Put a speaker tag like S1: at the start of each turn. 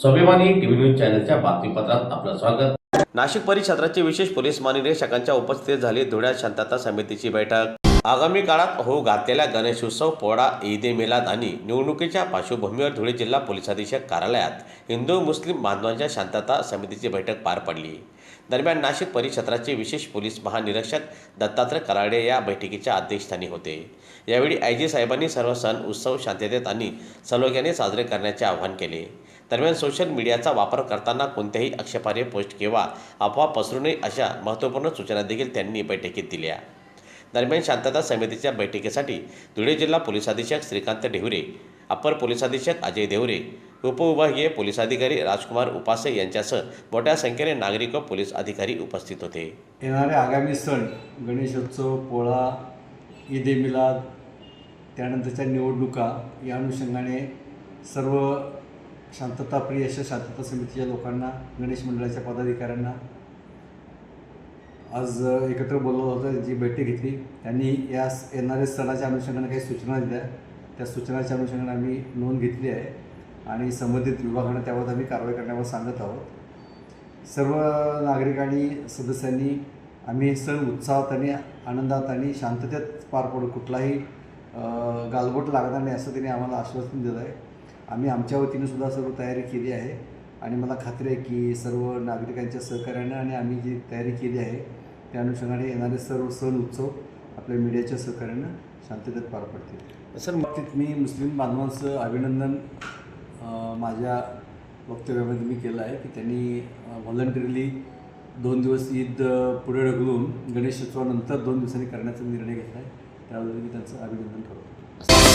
S1: स्वाभिमानी TV news चॅनलच्या बातमीपत्रात आपलं स्वागत.
S2: नाशिक परिक्षेत्राचे विशेष पोलीस महानिरीक्षकांच्या उपस्थितीत झाली धुळ्यात शांतता समितीची बैठक. आगामी काळात होऊ घातलेल्या गणेशोत्सव पोळा ईद ए मिलाद आणि निवडणुकीच्या पार्श्वभूमीवर धुळे जिल्हा पोलीस अधीक्षक कार्यालयात हिंदू मुस्लिम बांधवांच्या शांतता समितीची बैठक पार पडली. दरम्यान नाशिक परिक्षेत्राचे विशेष पोलीस महानिरीक्षक दत्तात्रय कराडे या बैठकीच्या अध्यक्षस्थानी होते. यावेळी आय जी साहेबांनी सर्व सण उत्सव शांततेत आणि सलोख्याने साजरे करण्याचे आवाहन केले. दरम्यान सोशल मीडियाचा वापर करताना कोणत्याही आक्षेपार्ह पोस्ट किंवा अफवा पसरू नये अशा महत्त्वपूर्ण सूचना देखील त्यांनी बैठकीत दिल्या. दरम्यान शांतता समितीच्या बैठकीसाठी धुळे जिल्हा पोलीस अधीक्षक श्रीकांत ढेवरे अप्पर पोलीस अधीक्षक अजय देवरे उपविभागीय पोलीस अधिकारी राजकुमार उपासे यांच्यासह मोठ्या संख्येने नागरिक व पोलीस अधिकारी उपस्थित होते.
S3: येणारे आगामी सण गणेशोत्सव पोळा ईद ए मिलाद त्यानंतरच्या निवडणुका या अनुषंगाने सर्व शांतताप्रिय अशा शांतता समितीच्या लोकांना गणेश मंडळाच्या पदाधिकाऱ्यांना. आज एकत्र बोलवलं होतं जी बैठक घेतली त्यांनी या येणाऱ्या सणाच्या अनुषंगाने काही सूचना दिल्या. त्या सूचनाच्या अनुषंगाने आम्ही नोंद घेतली आहे आणि संबंधित विभागांना त्यावर आम्ही कारवाई करण्यावर सांगत आहोत. सर्व नागरिकांनी सदस्यांनी आम्ही सण उत्साहात आणि आनंदात आणि शांततेत पार पडू कुठलाही गालबोट लागणार नाही असं त्यांनी आम्हाला आश्वासन दिलं आहे. आम्ही आमच्या वतीने सुद्धा सर्व तयारी केली आहे. आणि मला खात्री आहे की सर्व नागरिकांच्या सहकार्यानं आणि आम्ही जी तयारी केली आहे त्या अनुषंगाने येणारे सर्व सण उत्सव आपल्या मीडियाच्या सहकार्यानं शांततेत पार पडतील.
S2: सर
S3: बाबतीत मी मुस्लिम बांधवांचं अभिनंदन माझ्या वक्तव्यामध्ये मी केलं आहे की त्यांनी व्हॉलंटरीली दोन दिवस ईद पुढे ढकलून गणेशोत्सवानंतर दोन दिवसांनी करण्याचा निर्णय घेतला आहे. त्याबद्दल मी त्यांचं अभिनंदन करतो.